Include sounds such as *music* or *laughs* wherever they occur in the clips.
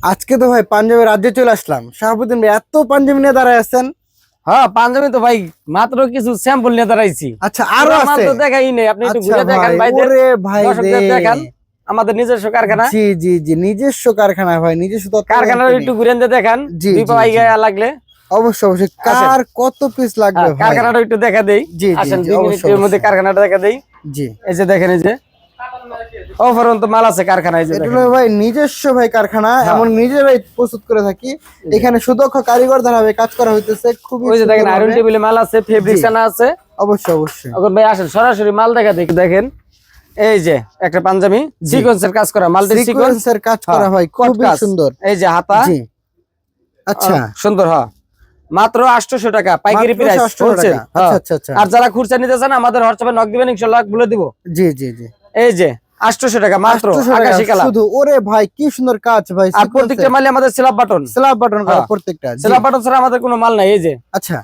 আজকে তো ভাই পাঞ্জাবের রাজ্যে চলে আসলাম। শাহাবুদ্দিন ভাই এত পাঞ্জাবি নিয়ে দাঁড়ায় আছেন? হ্যাঁ পাঞ্জাবি তো ভাই মাত্র কিছু স্যাম্পল নিয়ে দাঁড়াইছি। আচ্ছা আরও আছে? তো দেখাই নেই আপনি একটু আচ্ছা ঘুরে দেখান ভাই, ভাই। দেখান আমাদের নিজস্ব কারখানা। জি জি জি নিজস্ব কারখানা ভাই নিজস্ব তিনি। একটু ঘুরে দেখান দুই পাই। গায়ে লাগলে। অবশ্যই অবশ্যই। কার কত পিস লাগবে হ্যাঁ, ভাই? কারখানাটা একটু দেখা দেই। জি, আসেন দুই মিনিটের মধ্যে কারখানাটা দেখা দেই। জি। এই যে দেখেন এই যে অফারন্ত মাল আছে কারখানায় যে এটা ভাই নিজস্ব ভাই কারখানা হ্যাঁ। এমন নিজেরাই প্রস্তুত করে থাকি। এখানে সুদক্ষ কারিগর দ্বারা কাজ করা হইতেছে খুবই ওই যে দেখেন আয়রন টেবিলে মাল আছে ফেব্রিক্স আনা আছে। অবশ্যই অবশ্যই। এখন ভাই আসেন সরাসরি মাল দেখা দেখি দেখেন। এই যে একটা পাঞ্জাবি সিকোয়েন্সের কাজ করা মালটি সিকোয়েন্স সিকোয়েন্সের কাজ করা হ্যাঁ, ভাই খুবই সুন্দর। এই যে হাতা। আচ্ছা। সুন্দর হ্যাঁ। মাত্র আটশোশো টাকা পাইকারি প্রাইস 800 হোলসেল টাকা। আচ্ছা আচ্ছা আচ্ছা। আর যারা খুচরা নিতে চান আমাদের হোয়াটসঅ্যাপে নক দিবেন ইনশাল্লাহ বলে দিব। জি জি জি। এই যে আটশোশো টাকা মাত্র আকাশি কালার। শুধু ওরে ভাই কি সুন্দর কাজ ভাই আর প্রত্যেকটা মালে আমাদের স্ল্যাব বাটন স্ল্যাব বাটন। প্রত্যেকটা স্ল্যাব বাটন ছাড়া আমাদের কোনো মাল নাই এই যে। আচ্ছা।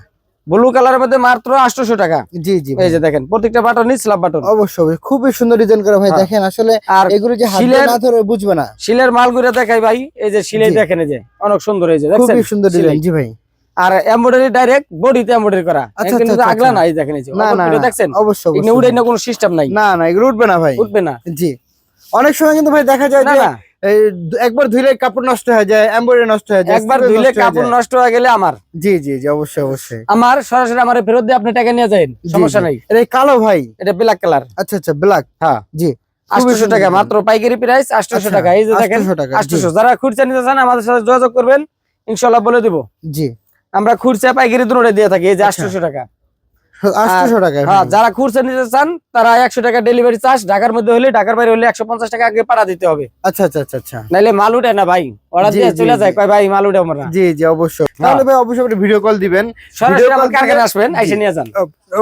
ব্লু কালারের মধ্যে মাত্র আটশোশো টাকা। জি জি এই যে দেখেন প্রত্যেকটা বাটনই স্ল্যাব বাটন অবশ্যই। খুবই সুন্দর ডিজাইন করা ভাই হ্যাঁ। দেখেন আসলে আর এগুলো যে হাতে শিলের- না ধরে বুঝবে না। শিলের মালগুলো দেখাই ভাই এই যে শিলে দেখেন এই যে অনেক সুন্দর এই যে খুবই সুন্দর। ডিজাইন জি ভাই। আর এমব্রয়ডারি ডাইরেক্ট বডিতে এমব্রয়ডারি করা। আচ্ছা, কিন্তু আচ্ছা, আগলা আচ্ছা। না এই দেখেন না না দেখছেন? অবশ্যই উড়ে না কোনো সিস্টেম নাই। না না এগুলো উঠবে না ভাই। উঠবে না। জি। অনেক সময় কিন্তু ভাই দেখা যায় না যে একবার ধুইলে কাপড় নষ্ট হয়ে যায় এমব্রয়ডারি নষ্ট হয়ে যায় একবার ধুইলে কাপড় নষ্ট হয়ে গেলে আমার। জি জি জি অবশ্যই অবশ্যই। আমার সরাসরি আমার ফেরত দিয়ে আপনি টাকা নিয়ে যাবেন সমস্যা নাই। এটা কালো ভাই। এটা ব্ল্যাক কালার আচ্ছা আচ্ছা ব্ল্যাক হ্যাঁ। জি। সুন্দর টাকা। মাত্র পাইকারি প্রাইস আচ্ছা, টাকা। এই যে দেখেন 800 টাকা, যারা খুচরা নিতে চান আমাদের সাথে যোগাযোগ করবেন ইনশাল্লাহ বলে দিব। জি। আমরা খুচরা পাইকারি দুটোটা দিয়ে থাকি এই যে আচ্ছা। আটশোশো টাকা যারা খুচরা নিতে চান তারা একশো টাকা ডেলিভারি চার্জ ঢাকার মধ্যে হলে ঢাকার বাইরে হলে একশো পঞ্চাশ টাকা আগে পাঠা দিতে হবে। আচ্ছা আচ্ছা আচ্ছা আচ্ছা। নাইলে মাল উঠে না ভাই। অর্ডার দিয়ে চলে যায় কয় ভাই মাল উঠে আমরা জি জি অবশ্যই। তাহলে ভাই অবশ্যই আপনি ভিডিও কল দিবেন। সরাসরি আমার কারখানা আসবেন এসে নিয়ে যান।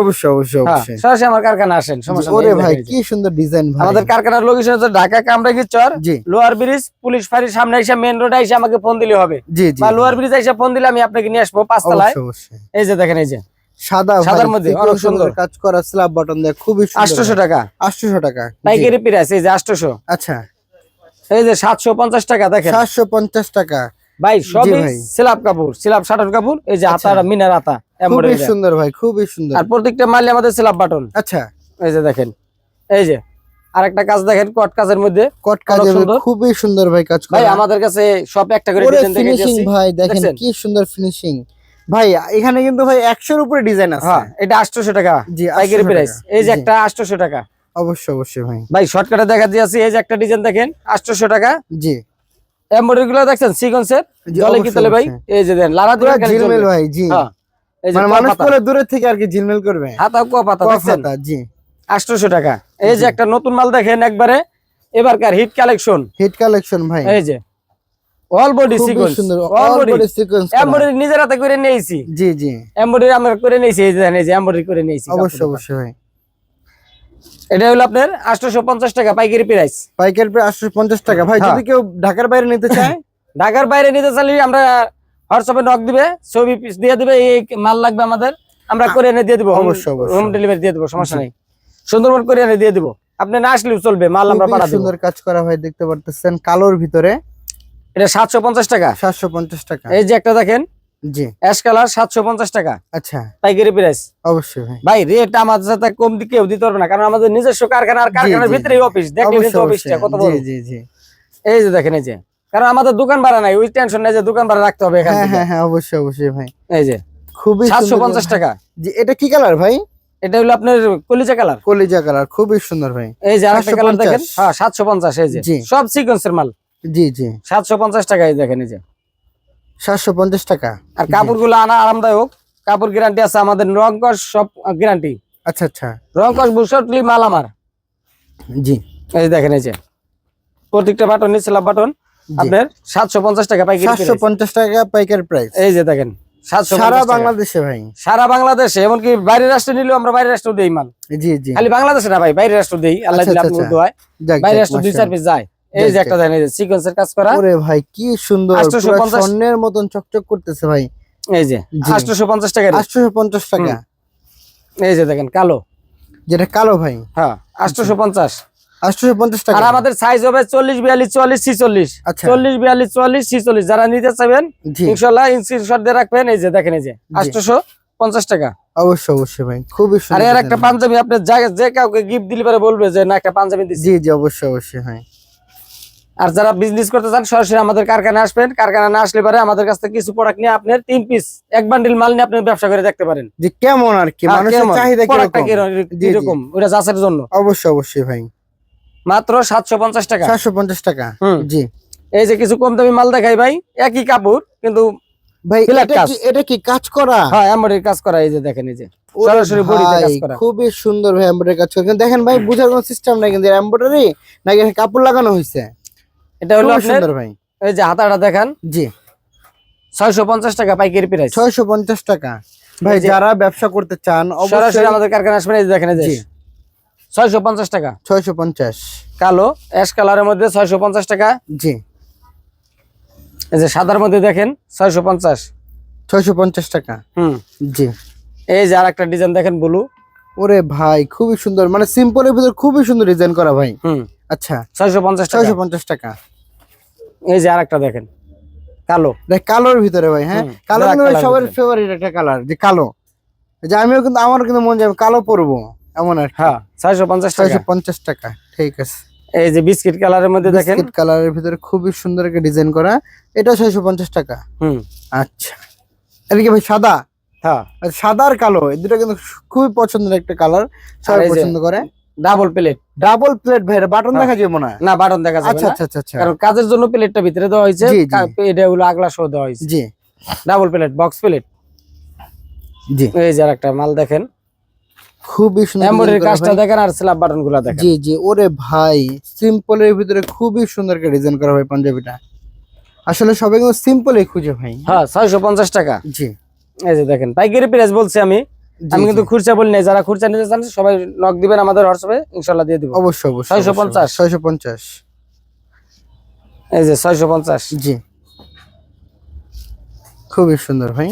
অবশ্যই অবশ্যই হ্যাঁ, অবশ্যই। সরাসরি আমার কারখানা আসেন সমস্যা ওরে ভাই। কি সুন্দর ডিজাইন ভাই। আমাদের কারখানার লোকেশন হচ্ছে Dhaka Kamrangir Char lower bridge police ফাঁড়ির সামনে এসে মেন রোডে এসে আমাকে ফোন দিলে হবে। জি জি বা লোয়ার ব্রিজ এসে ফোন দিলে আমি আপনাকে নিয়ে আসব পাঁচতলায়। এই যে দেখেন এই যে। সাদা সাদার মধ্যে অনেক সুন্দর। কাজ করা স্ল্যাব বাটন দেয় খুবই সুন্দর আটশোশো টাকা। 800 টাকা পাইকারি প্রাইস এই যে আচ্ছা। এই যে টাকা দেখেন। 750 টাকা। ভাই সবই ভাই। সিলাপ কাপড় সিলাপ শাটার কাপড় এই যে আচ্ছা। মিনার হাতা খুবই সুন্দর ভাই খুবই সুন্দর। আর প্রত্যেকটা মালে আমাদের সিলাপ বাটন আচ্ছা। এই যে দেখেন এই যে। আরেকটা কাজ দেখেন কট কাজের মধ্যে। কট সুন্দর। খুবই সুন্দর ভাই কাজ ভাই আমাদের কাছে সব একটা করে ডিজাইন ভাই দেখেন কি সুন্দর ফিনিশিং ভাই এখানে কিন্তু ভাই 100 এর উপরে ডিজাইন আছে। হ্যাঁ এটা আটশোশো টাকা। জি পাইকারি প্রাইস। এই যে একটা আটশোশো টাকা। অবশ্যই অবশ্যই ভাই। ভাই শর্টকাটে দেখা দিয়েছি এই যে একটা ডিজাইন দেখেন আটশোশো টাকা। জি। এমব্রয়ডারি গুলো দেখছেন সিকোয়েন্সের জি, জলে কি তাহলে ভাই? এই যে দেন লারা পুরো ঝিলমিল ভাই জি। হ্যাঁ মানে মানুষ থেকে আর কি ঝিলমিল করবে। হাতা কোয়া পাতা দেখছেন? জি। টাকা। এই যে একটা নতুন মাল দেখেন একবারে। এবারকার হিট কালেকশন হিট কালেকশন ভাই। এই যে অল বডি সিকোয়েন্স সুন্দর all all body body sequence embroidery নিজের হাতে করে নিয়েছি। জি জি। এমব্রয়ডারি আমরা করে নিয়েছি এই যে এই যে এমব্রয়ডারি করে নিয়েছি অবশ্যই অবশ্যই ভাই। এটা হলো আপনার আটশোশো পঞ্চাশ টাকা পাইকারি প্রাইস পাইকারি প্রায় 850 টাকা। ভাই হ্যাঁ। যদি কেউ ঢাকার বাইরে নিতে চায়? *laughs* ঢাকার বাইরে নিতে চাইলে আমরা হোয়াটসঅ্যাপে নক দিবে ছবি পিস দিয়ে দিবে এই মাল লাগবে আমাদের। আমরা করে এনে দিয়ে দিবো অবশ্যই, অবশ্যই। হোম ডেলিভারি দিয়ে দিবো সমস্যা নেই। সুন্দরবন করে এনে দিয়ে দিবো। আপনি না আসলেও চলবে মাল আমরা সুন্দর কাজ করা ভাই দেখতে পারতেছেন কালোর ভিতরে। এটা সাতশো পঞ্চাশ টাকা। 750 টাকা। এই যে একটা দেখেন জি। অ্যাশ কালার সাতশো পঞ্চাশ টাকা। আচ্ছা। পাইকারি প্রাইস অবশ্যই ভাই। ভাই রেট আমাদের সাথে কম দিয়ে কেউ দিতে পারবে না কারণ আমাদের নিজস্ব কারখানা আর কারখানার ভিতরেই অফিস অবশ্যই অফিসটা কত বড়। জি জি। জি এই যে দেখেন এই যে। কারণ আমাদের দোকান ভাড়া নাই ওই টেনশন নাই যে দোকান ভাড়া রাখতে হবে এখান হ্যাঁ হ্যাঁ হ্যাঁ অবশ্যই অবশ্যই ভাই। এই যে খুবই সাতশো সুন্দর পঞ্চাশ টাকা। জি এটা কি কালার ভাই? এটা হলো আপনার কলিজা কালার কলিজা কালার খুবই সুন্দর ভাই। এই যে আরেকটা কালার দেখেন। হ্যাঁ সাতশো পঞ্চাশ এই যে। সব সিকোয়েন্সের মাল। জি জি। সাতশো পঞ্চাশ টাকা এই দেখেন এই যে। 750 টাকা। আর কাপড়গুলো আনা আরামদায়ক। কাপড় গ্যারান্টি আছে আমাদের রং কস সব গ্যারান্টি আচ্ছা আচ্ছা। বুসটলি মাল আমার। জি। এই দেখেন এই যে। প্রত্যেকটা বাটন বাটন আপনার সাতশো পঞ্চাশ টাকা পাইকারি price। 750 টাকা পাইকারি প্রাইস এই যে দেখেন সাতশো সারা বাংলা বাংলাদেশে ভাই। সারা বাংলাদেশে এমনকি বাইরের রাষ্ট্রে নিলেও আমরা বাইরের রাষ্ট্র দেই মাল। জি জি। খালি বাংলাদেশে না ভাই বাইরের রাষ্ট্র দেই। আল্লাহ আচ্ছা, দিলে আচ্ছা, আপনার আচ্ছা। দোয়ায়। বাইরের রাষ্ট্র দুই চার পিস যায়। এই যে একটা দেখেন এই যে সিকোয়েন্সের কাজ করা। ওরে ভাই কি সুন্দর 850 স্বর্ণের মতন চকচক করতেছে ভাই। এই যে জি। আটশোশো পঞ্চাশ টাকা rate। 850 টাকা। এই যে দেখেন কালো। যেটা কালো ভাই। হ্যাঁ আটশোশো পঞ্চাশ। আটশোশো পঞ্চাশ টাকা। আর আমাদের সাইজ হবে চল্লিশ বিয়াল্লিশ চুয়াল্লিশ ছিচল্লিশ। আচ্ছা। চল্লিশ বিয়াল্লিশ চুয়াল্লিশ ছিচল্লিশ যারা নিতে চাইবেন জি। ইনশাল্লাহ স্ক্রিনশট দিয়ে রাখবেন। এই যে দেখেন এই যে আটশোশো পঞ্চাশ টাকা। অবশ্যই অবশ্যই ভাই খুবই আর সুন্দর এর একটা পাঞ্জাবি আপনি যে কাউকে গিফট দিলে পরে বলবে যে না একটা পাঞ্জাবি দিচ্ছি জি জি অবশ্যই অবশ্যই হ্যাঁ আর যারা বিজনেস করতে চান সরাসরি আমাদের কারখানায় আসবেন। কারখানা না আসলে পরে আমাদের কাছ থেকে কিছু প্রোডাক্ট নিয়ে আপনার তিন পিস এক বান্ডিল মাল নিয়ে আপনি ব্যবসা করে দেখতে পারেন। যে কেমন আর কি? মানুষের চাহিদা জি, জি। ওটা জন্য। অবশ্যই অবশ্যই ভাই। মাত্র সাতশো পঞ্চাশ টাকা। চারশো পঞ্চাশ টাকা। জি। এই যে কিছু কম দামি মাল দেখাই ভাই একই কাপড় কিন্তু ভাই এটা কি এটা কি কাজ করা? হ্যাঁ এমব্রয়ডারি কাজ করা এই যে দেখেন এই যে। সরাসরি বডিতে কাজ করা। খুবই সুন্দর ভাই এমব্রয়ডারি কাজ করে। কিন্তু দেখেন ভাই বুঝার কোনো সিস্টেম নাই কিন্তু এমব্রয়ডারি নাকি কাপড় লাগানো হয়েছে এটা হলো সুন্দর ভাই। এই যে হাতাটা দেখান। জি। ছয়শো পঞ্চাশ টাকা পাইকারি প্রাইস ছয়শো পঞ্চাশ টাকা। ভাই যারা ব্যবসা করতে চান অবশ্যই আমাদের কারখানা আসবেন এই দেখেন জি। টাকা। কালো অ্যাশ কালারের মধ্যে ছয়শো পঞ্চাশ টাকা। জি। এই যে সাদার মধ্যে দেখেন ছয়শো পঞ্চাশ। ছয়শো পঞ্চাশ টাকা। হুম। জি। এই যে ডিজাইন দেখেন ব্লু ওরে ভাই খুবই সুন্দর। মানে সিম্পলের ভিতর খুবই সুন্দর ডিজাইন করা ভাই। হুম। আচ্ছা। ছয়শো পঞ্চাশ টাকা। ছয়শো পঞ্চাশ টাকা। এই যে আর একটা দেখেন কালো। দেখ কালোর ভিতরে ভাই হ্যাঁ? কালো কিন্তু সবার ফেভারিট একটা কালার যে কালো। যে আমিও কিন্তু আমারও কিন্তু মন যাবে কালো পরবো এমন আর হ্যাঁ ছয়শো পঞ্চাশ টাকা। ছয়শো পঞ্চাশ টাকা ঠিক আছে। এই যে বিস্কিট কালারের মধ্যে দেখেন। বিস্কিট কালারের ভিতরে খুবই সুন্দর একটা ডিজাইন করা এটা ছয়শো পঞ্চাশ টাকা। হুম। আচ্ছা। এটা কি ভাই সাদা। হ্যাঁ। সাদা আর কালো এই দুটো কিন্তু খুবই পছন্দের একটা কালার সবাই পছন্দ করে। ডাবল প্লেট ডাবল প্লেট ভাই বাটন হ্যাঁ। দেখা যায় মনে হয়? না বাটন দেখা যাবে আচ্ছা আচ্ছা আচ্ছা। কারণ কাজের জন্য প্লেটটা ভিতরে দেওয়া হয়েছে। এটা হলো আগলা সহ দেওয়া হয়েছে। জি। ডাবল প্লেট বক্স প্লেট জি। এই যে আর একটা মাল দেখেন। খুবই সুন্দর এমব্রয়ডারি কাজটা দেখেন আর স্ল্যাব বাটনগুলা দেখেন। জি জি। ওরে ভাই সিম্পলের ভিতরে খুবই সুন্দর একটা ডিজাইন করা ভাই পাঞ্জাবিটা। আসলে সবাই কিন্তু সিম্পলই খুঁজে ভাই। হ্যাঁ ছয়শো পঞ্চাশ টাকা। জি। এই যে দেখেন পাইকারি প্রাইস বলছি আমি। আমি কিন্তু খুরচা বলি নাই যারা খুরচা নিতে চান সবাই নক দিবেন আমাদের হোয়াটসঅ্যাপে ইনশাল্লাহ দিয়ে দিব। অবশ্যই অবশ্যই 650 ছয়শো পঞ্চাশ। এই যে ছয়শো পঞ্চাশ। জি। খুবই সুন্দর ভাই।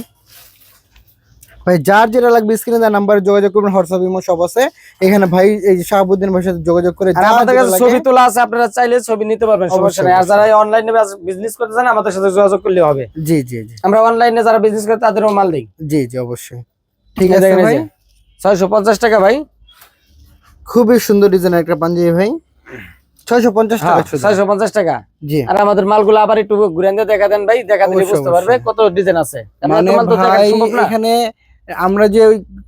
ভাই যার যেটা লাগবে স্ক্রিনে তার নাম্বারে যোগাযোগ করবেন হোয়াটসঅ্যাপ ইমো সব আছে। এখানে ভাই এই যে শাহাবুদ্দিন ভাইয়ের সাথে যোগাযোগ করে আর আমাদের কাছে ছবি তোলা আছে আপনারা চাইলে ছবি নিতে পারবেন সমস্যা নেই। আর যারা অনলাইনে বিজনেস করতে চান আমাদের সাথে যোগাযোগ করলে হবে। জি জি জি। আমরা অনলাইনে যারা বিজনেস করে তাদেরও মাল দিই। জি জি অবশ্যই। ঠিক আছে ভাই? ছয়শো পঞ্চাশ টাকা ভাই। খুবই সুন্দর ডিজাইন একটা পাঞ্জাবি ভাই। ছয়শো পঞ্চাশ হ্যাঁ টাকা শুধু। ছয়শো পঞ্চাশ টাকা। জি। আর আমাদের মালগুলো আবার একটু ঘুরে দেখা দেন ভাই দেখা দিলে বুঝতে পারবে কত ডিজাইন আছে। মানে দেখা ভাই। এখানে আমরা যে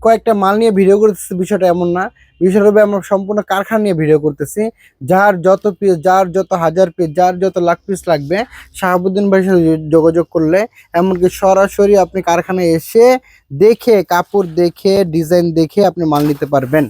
কয়েকটা মাল নিয়ে ভিডিও করতেছি, বিষয়টা এমন না। বিষয়টা হবে আমরা সম্পূর্ণ কারখানা নিয়ে ভিডিও করতেছি। যার যত পিস যার যত হাজার পিস যার যত লাখ পিস লাগবে, শাহাবুদ্দিন ভাইয়ের সাথে যোগাযোগ করলে, এমনকি সরাসরি আপনি কারখানায় এসে দেখে, কাপড় দেখে ডিজাইন দেখে আপনি মাল নিতে পারবেন।